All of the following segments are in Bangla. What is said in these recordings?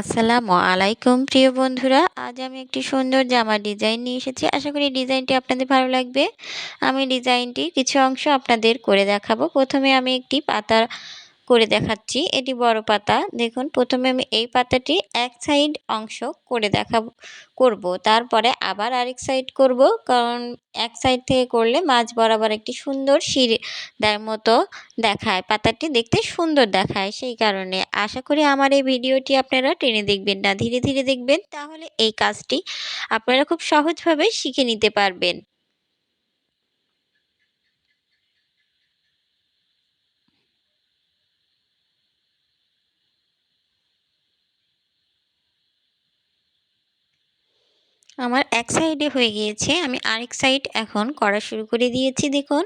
আসসালামু আলাইকুম, প্রিয় বন্ধুরা। আজ আমি একটি সুন্দর জামার ডিজাইন নিয়ে এসেছি। আশা করি ডিজাইনটি আপনাদের ভালো লাগবে। আমি ডিজাইনটি কিছু অংশ আপনাদের করে দেখাবো। প্রথমে আমি একটি পাতা করে দেখাচ্ছি। এটি বড় পাতা। দেখুন, প্রথমে আমি এই পাতাটি এক সাইড অংশ করে দেখাবো করব। তারপরে আবার আরেক সাইড করব, কারণ এক সাইড থেকে করলে মাছ বরাবর একটি সুন্দর শিরের মতো দেখায়। পাতাটি দেখতে সুন্দর দেখায় সেই কারণে। আশা করি আমার এই ভিডিওটি আপনারা টেনে দেখবেন না, ধীরে ধীরে দেখবেন। তাহলে এই কাজটি আপনারা খুব সহজভাবে শিখে নিতে পারবেন। আমার এক সাইডে হয়ে গিয়েছে। আমি আরেক সাইড এখন করা শুরু করে দিয়েছি, দেখুন।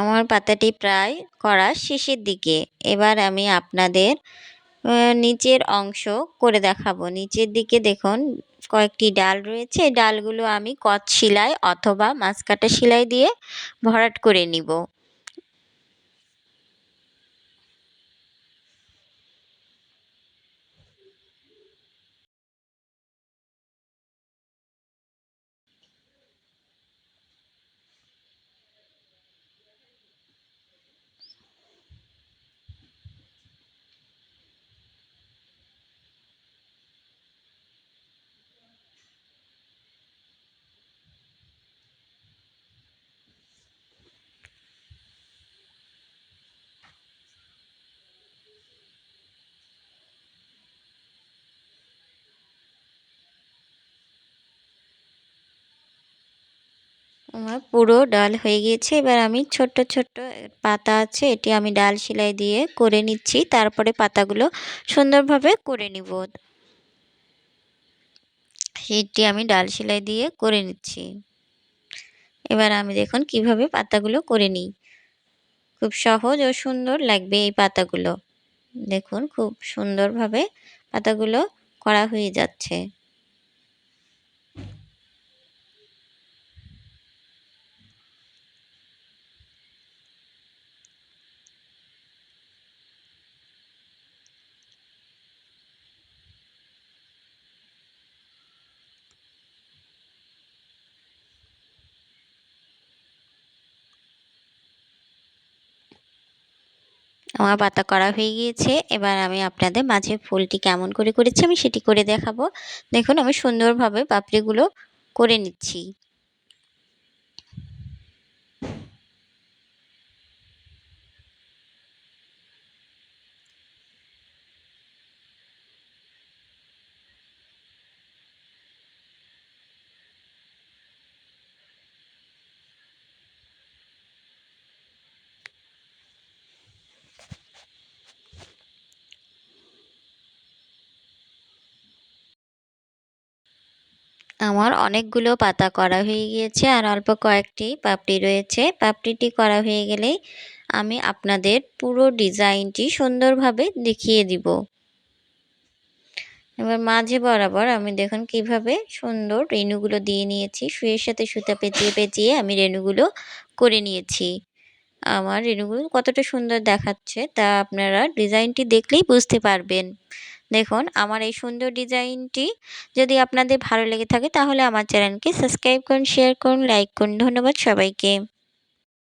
আমার পাতাটি প্রায় করা শেষের দিকে। এবার আমি আপনাদের নিচের অংশ করে দেখাবো। নিচের দিকে দেখুন কয়েকটি ডাল রয়েছে ডালগুলো আমি কচ সেলাই অথবা মাছ কাটা সেলাই দিয়ে ভরাট করে নিব। আমার পুরো ডাল হয়ে গিয়েছে। এবার আমি ছোট্ট ছোট্ট পাতা আছে, এটি আমি ডাল সেলাই দিয়ে করে নিচ্ছি। তারপরে পাতাগুলো সুন্দরভাবে করে নিব। সেটি আমি ডাল সেলাই দিয়ে করে নিচ্ছি। এবার আমি দেখুন কীভাবে পাতাগুলো করে নিই। খুব সহজ ও সুন্দর লাগবে এই পাতাগুলো। দেখুন খুব সুন্দরভাবে পাতাগুলো করা হয়ে যাচ্ছে। আমার পাতা করা হয়ে গিয়েছে। এবার আমি আপনাদের মাঝে ফুলটি কেমন করে করেছি আমি সেটি করে দেখাবো। দেখুন, আমি সুন্দরভাবে পাপড়িগুলো করে নিচ্ছি। আমার অনেকগুলো পাতা করা হয়ে গিয়েছে আর অল্প কয়েকটি পাপড়ি রয়েছে। পাপড়িটি করা হয়ে গেলেই আমি আপনাদের পুরো ডিজাইনটি সুন্দরভাবে দেখিয়ে দিব। এবার মাঝে বরাবর আমি দেখুন কীভাবে সুন্দর রেণুগুলো দিয়ে নিয়েছি। শুয়ের সাথে সুতা পেঁচিয়ে পেঁচিয়ে আমি রেণুগুলো করে নিয়েছি। আমার রেণুগুলো কতটা সুন্দর দেখাচ্ছে, তা আপনারা ডিজাইনটি দেখলেই বুঝতে পারবেন। দেখুন, আমার এই সুন্দর ডিজাইনটি যদি আপনাদের ভালো লেগে থাকে, তাহলে আমার চ্যানেলকে সাবস্ক্রাইব করুন, শেয়ার করুন, লাইক করুন। ধন্যবাদ সবাইকে।